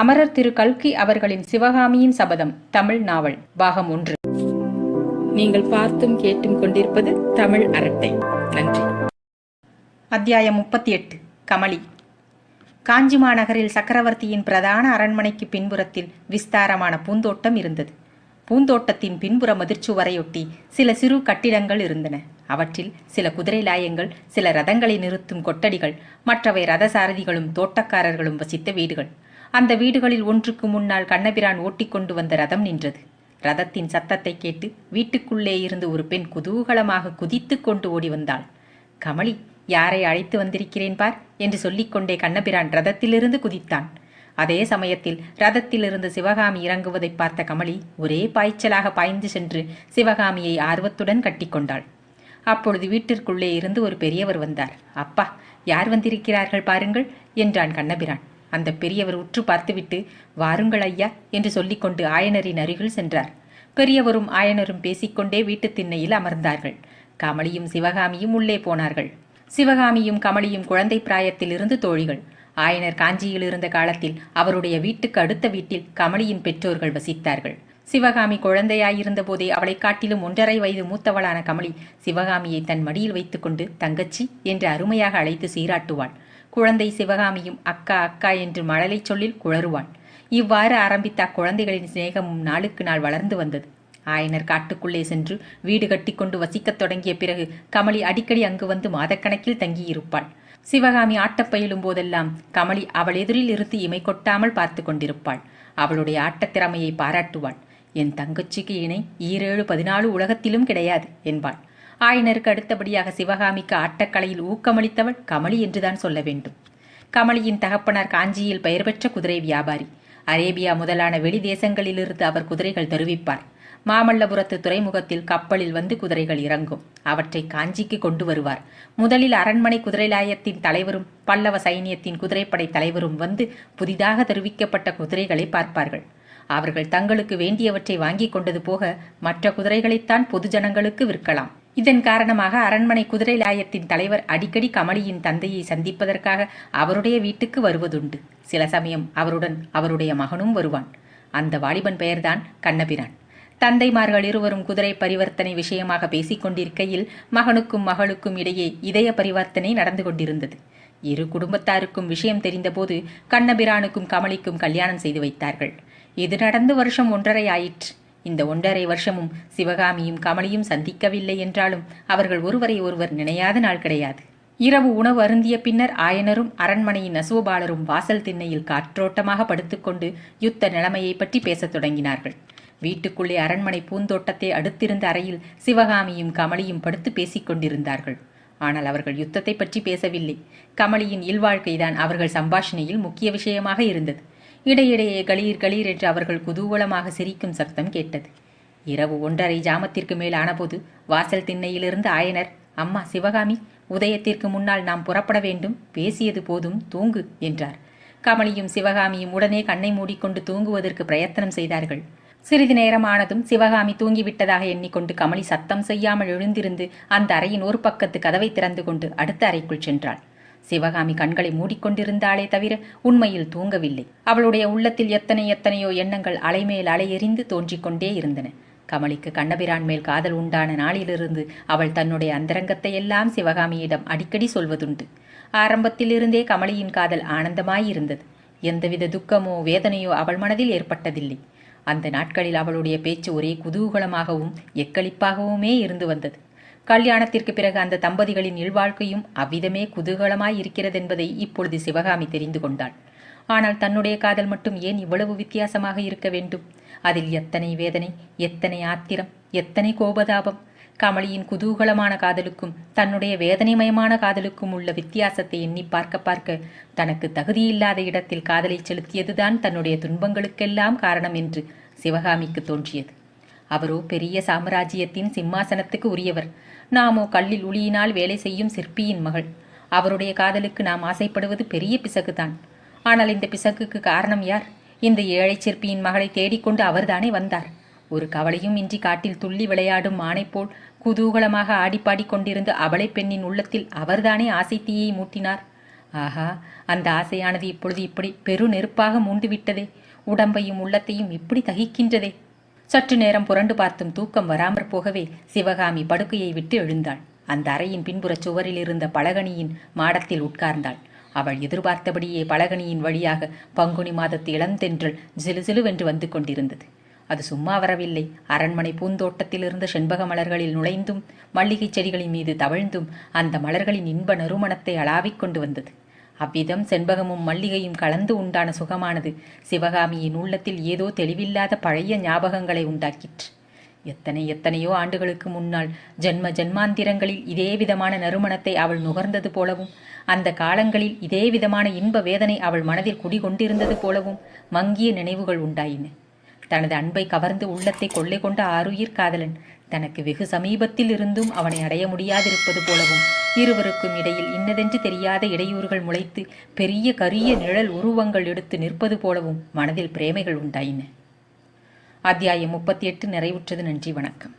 அமரர் திரு கல்கி அவர்களின் சிவகாமியின் சபதம் தமிழ் நாவல் பாகம் ஒன்று. நீங்கள் பார்த்தும் கேட்டும் கொண்டிருப்பது தமிழ் அரட்டை. நன்றி. அத்தியாயம் முப்பத்தி எட்டு கமலி. காஞ்சி மாநகரில் சக்கரவர்த்தியின் பிரதான அரண்மனைக்கு பின்புறத்தில் விஸ்தாரமான பூந்தோட்டம் இருந்தது. பூந்தோட்டத்தின் பின்புற மதிர்ச்சுவரையொட்டி சில சிறு கட்டிடங்கள் இருந்தன. அவற்றில் சில குதிரை லாயங்கள் சில ரதங்களை நிறுத்தும் கொட்டடிகள் மற்றவை ரதசாரதிகளும் தோட்டக்காரர்களும் வசித்த வீடுகள். அந்த வீடுகளில் ஒன்றுக்கு முன்னால் கண்ணபிரான் ஓட்டிக்கொண்டு வந்த ரதம் நின்றது. ரதத்தின் சத்தத்தை கேட்டு வீட்டுக்குள்ளே இருந்து ஒரு பெண் குதூகலமாக குதித்துக் கொண்டு ஓடி வந்தாள். கமலி யாரை அழைத்து வந்திருக்கிறேன் பார்? என்று சொல்லிக்கொண்டே கண்ணபிரான் ரதத்திலிருந்து குதித்தான். அதே சமயத்தில் ரதத்திலிருந்து சிவகாமி இறங்குவதை பார்த்த கமலி ஒரே பாய்ச்சலாக பாய்ந்து சென்று சிவகாமியை ஆர்வத்துடன் கட்டிக்கொண்டாள் அப்பொழுது வீட்டிற்குள்ளே இருந்து ஒரு பெரியவர் வந்தார். அப்பா யார் வந்திருக்கிறார்கள் பாருங்கள் என்றான் கண்ணபிரான். அந்த பெரியவர் உற்று பார்த்துவிட்டு வாருங்கள் ஐயா என்று சொல்லிக்கொண்டு ஆயனரின் அருகில் சென்றார். பெரியவரும் ஆயனரும் பேசிக்கொண்டே வீட்டுத் திண்ணையில் அமர்ந்தார்கள். கமலியும் சிவகாமியும் உள்ளே போனார்கள். சிவகாமியும் கமலியும் குழந்தை பிராயத்திலிருந்து தோழிகள். ஆயனர் காஞ்சியில் இருந்த காலத்தில் அவருடைய வீட்டுக்கு அடுத்த வீட்டில் கமலியின் பெற்றோர்கள் வசித்தார்கள். சிவகாமி குழந்தையாயிருந்த போதே அவளை காட்டிலும் ஒன்றரை வயது மூத்தவளான கமலி சிவகாமியை தன் மடியில் வைத்துக்கொண்டு தங்கச்சி என்று அருமையாக அழைத்து சீராட்டுவாள். குழந்தை சிவகாமியும் அக்கா அக்கா என்று மழலை சொல்லில் குளறுவாள் இவ்வாறு ஆரம்பித்த அக்குழந்தைகளின் சிநேகமும் நாளுக்கு நாள் வளர்ந்து வந்தது. ஆயனர் காட்டுக்குள்ளே சென்று வீடு கட்டிக்கொண்டு வசிக்கத் தொடங்கிய பிறகு கமலி அடிக்கடி அங்கு வந்து மாதக்கணக்கில் தங்கியிருப்பாள். சிவகாமி ஆட்டப்பயிலும் போதெல்லாம் கமலி அவள் எதிரில் இருந்து இமை கொட்டாமல் பார்த்து கொண்டிருப்பாள். அவளுடைய ஆட்டத்திறமையை பாராட்டுவாள். என் தங்கச்சிக்கு இணை ஈரேழு பதினாலு உலகத்திலும் கிடையாது என்பாள். ஆயனருக்கு அடுத்தபடியாக சிவகாமிக்கு ஆட்டக்கலையில் ஊக்கமளித்தவள் கமலி என்றுதான் சொல்ல வேண்டும். கமலியின் தகப்பனார் காஞ்சியில் பெயர் பெற்ற குதிரை வியாபாரி. அரேபியா முதலான வெளி தேசங்களிலிருந்து அவர் குதிரைகள் தருவிப்பார். மாமல்லபுரத்து துறைமுகத்தில் கப்பலில் வந்து குதிரைகள் இறங்கும். அவற்றை காஞ்சிக்கு கொண்டு வருவார். முதலில் அரண்மனை குதிரைலாயத்தின் தலைவரும் பல்லவ சைனியத்தின் குதிரைப்படை தலைவரும் வந்து புதிதாக தெரிவிக்கப்பட்ட குதிரைகளை பார்ப்பார்கள். அவர்கள் தங்களுக்கு வேண்டியவற்றை வாங்கி கொண்டது போக மற்ற குதிரைகளைத்தான் பொதுஜனங்களுக்கு விற்கலாம். இதன் காரணமாக அரண்மனை குதிரை லாயத்தின் தலைவர் அடிக்கடி கமலியின் தந்தையை சந்திப்பதற்காக அவருடைய வீட்டுக்கு வருவதுண்டு. சில சமயம் அவருடன் அவருடைய மகனும் வருவான். அந்த வாலிபன் பெயர்தான் கண்ணபிரான். தந்தைமார்கள் இருவரும் குதிரை பரிவர்த்தனை விஷயமாக பேசிக் கொண்டிருக்கையில் மகனுக்கும் மகளுக்கும் இடையே இதய பரிவர்த்தனை நடந்து கொண்டிருந்தது. இரு குடும்பத்தாருக்கும் விஷயம் தெரிந்தபோது கண்ணபிரானுக்கும் கமலிக்கும் கல்யாணம் செய்து வைத்தார்கள். இது நடந்து வருஷம் ஒன்றரை ஆயிற்று. இந்த ஒன்றரை வருஷமும் சிவகாமியும் கமலியும் சந்திக்கவில்லை என்றாலும் அவர்கள் ஒருவரை ஒருவர் நினையாத நாள் கிடையாது. இரவு உணவு அருந்திய பின்னர் ஆயனரும் அரண்மனையின் அசோபாலரும் வாசல் திண்ணையில் காற்றோட்டமாக படுத்துக்கொண்டு யுத்த நிலைமையை பற்றி பேசத் தொடங்கினார்கள். வீட்டுக்குள்ளே அரண்மனை பூந்தோட்டத்தை அடுத்திருந்த அறையில் சிவகாமியும் கமலியும் படுத்து பேசிக் கொண்டிருந்தார்கள். ஆனால் அவர்கள் யுத்தத்தை பற்றி பேசவில்லை. கமலியின் இல்வாழ்க்கைதான் அவர்கள் சம்பாஷணையில் முக்கிய விஷயமாக இருந்தது. இடையிடையே களீர் களீர் என்று அவர்கள் குதூகலமாக சிரிக்கும் சத்தம் கேட்டது. இரவு ஒன்றரை ஜாமத்திற்கு மேல் ஆனபோது வாசல் திண்ணையிலிருந்து ஆயனர் அம்மா சிவகாமி உதயத்திற்கு முன்னால் நாம் புறப்பட வேண்டும் பேசியது போதும் தூங்கு என்றார். கமலியும் சிவகாமியும் உடனே கண்ணை மூடிக்கொண்டு தூங்குவதற்கு பிரயத்தனம் செய்தார்கள். சிறிது நேரமானதும் சிவகாமி தூங்கிவிட்டதாக எண்ணிக்கொண்டு கமலி சத்தம் செய்யாமல் எழுந்திருந்து அந்த அறையின் ஒரு பக்கத்து கதவை திறந்து கொண்டு அடுத்த அறைக்குள் சென்றாள். சிவகாமி கண்களை மூடிக்கொண்டிருந்தாளே தவிர உண்மையில் தூங்கவில்லை. அவளுடைய உள்ளத்தில் எத்தனை எத்தனையோ எண்ணங்கள் அலைமேல் அலை எறிந்து தோன்றிக் கொண்டே இருந்தன. கமலிக்கு கண்ணபிரான் மேல் காதல் உண்டான நாளிலிருந்து அவள் தன்னுடைய அந்தரங்கத்தை எல்லாம் சிவகாமியிடம் அடிக்கடி சொல்வதுண்டு. ஆரம்பத்திலிருந்தே கமலியின் காதல் ஆனந்தமாயிருந்தது. எந்தவித துக்கமோ வேதனையோ அவள் மனதில் ஏற்பட்டதில்லை. அந்த நாட்களில் அவளுடைய பேச்சு ஒரே குதூகலமாகவும் எக்களிப்பாகவுமே இருந்து வந்தது. கல்யாணத்திற்கு பிறகு அந்த தம்பதிகளின் இல்வாழ்க்கையும் அவ்விதமே குதூகலமாய் இருக்கிறதென்பதை இப்பொழுது சிவகாமி தெரிந்து கொண்டாள். ஆனால் தன்னுடைய காதல் மட்டும் ஏன் இவ்வளவு வித்தியாசமாக இருக்க வேண்டும்? அதில் எத்தனை வேதனை எத்தனை ஆத்திரம் எத்தனை கோபதாபம்? கமலியின் குதூகலமான காதலுக்கும் தன்னுடைய வேதனைமயமான காதலுக்கும் உள்ள வித்தியாசத்தை எண்ணி பார்க்க பார்க்க தனக்கு தகுதியில்லாத இடத்தில் காதலை செலுத்தியதுதான் தன்னுடைய துன்பங்களுக்கெல்லாம் காரணம் என்று சிவகாமிக்கு தோன்றியது. அவரோ பெரிய சாம்ராஜ்யத்தின் சிம்மாசனத்துக்கு உரியவர். நாமோ கல்லில் உளியினால் வேலை செய்யும் சிற்பியின் மகள். அவருடைய காதலுக்கு நாம் ஆசைப்படுவது பெரிய பிசகுதான். ஆனால் இந்த பிசகுக்கு காரணம் யார்? இந்த ஏழை சிற்பியின் மகளை தேடிக்கொண்டு அவர்தானே வந்தார். ஒரு கவலையும் இன்றி காட்டில் துள்ளி விளையாடும் மானை போல் குதூகலமாக ஆடிப்பாடிக் கொண்டிருந்த அவளை பெண்ணின் உள்ளத்தில் அவர்தானே ஆசை தீயை மூட்டினார். ஆஹா அந்த ஆசையானது இப்பொழுது இப்படி பெரு நெருப்பாக மூண்டு விட்டதே உடம்பையும் உள்ளத்தையும் இப்படி தகிக்கின்றதே. சற்று நேரம் புரண்டு பார்த்தும் தூக்கம் வராமற் போகவே சிவகாமி படுக்கையை விட்டு எழுந்தாள். அந்த அறையின் பின்புறச் சுவரில் இருந்த பலகனியின் மாடத்தில் உட்கார்ந்தாள். அவள் எதிர்பார்த்தபடியே பலகனியின் வழியாக பங்குனி மாதத்து இளந்தென்றல் சிலுசிலுவென்று வந்து கொண்டிருந்தது. அது சும்மா வரவில்லை. அரண்மனை பூந்தோட்டத்திலிருந்து செண்பக மலர்களில் நுழைந்தும் மல்லிகைச் செடிகளின் மீது தவழ்ந்தும் அந்த மலர்களின் இன்ப நறுமணத்தை அளாவிக் கொண்டு வந்தது. அவ்விதம் செண்பகமும் மல்லிகையும் கலந்து உண்டான சுகமானது. சிவகாமியின் உள்ளத்தில் ஏதோ தெளிவில்லாத பழைய ஞாபகங்களை உண்டாக்கிற்று. எத்தனை எத்தனையோ ஆண்டுகளுக்கு முன்னால் ஜென்ம ஜென்மாந்திரங்களில் இதே விதமான நறுமணத்தை அவள் நுகர்ந்தது போலவும் அந்த காலங்களில் இதே விதமான இன்ப வேதனை அவள் மனதில் குடிகொண்டிருந்தது போலவும் மங்கிய நினைவுகள் உண்டாயின. தனது அன்பை கவர்ந்து உள்ளத்தை கொள்ளை கொண்ட ஆருயிர் காதலன் தனக்கு வெகு சமீபத்தில் இருந்தும் அவனை அடைய முடியாதிருப்பது போலவும் இருவருக்கும் இடையில் இன்னதென்று தெரியாத இடையூறுகள் முளைத்து பெரிய கரிய நிழல் உருவங்கள் எடுத்து நிற்பது போலவும் மனதில் பிரேமைகள் உண்டாயின. அத்தியாயம் முப்பத்தி எட்டு நிறைவுற்றது. நன்றி வணக்கம்.